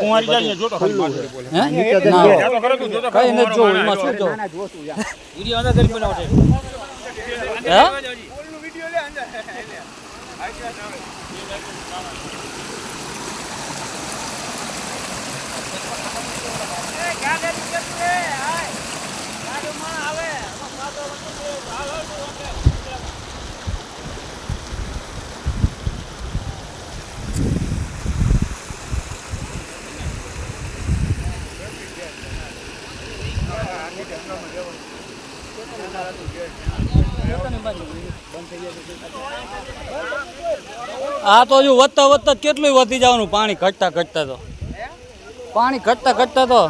કુંવારી આ તો હજુ વધતા વધતા કેટલું વધી જવાનું? પાણી ઘટતા ઘટતા તો. પાણી ઘટતા ઘટતા તો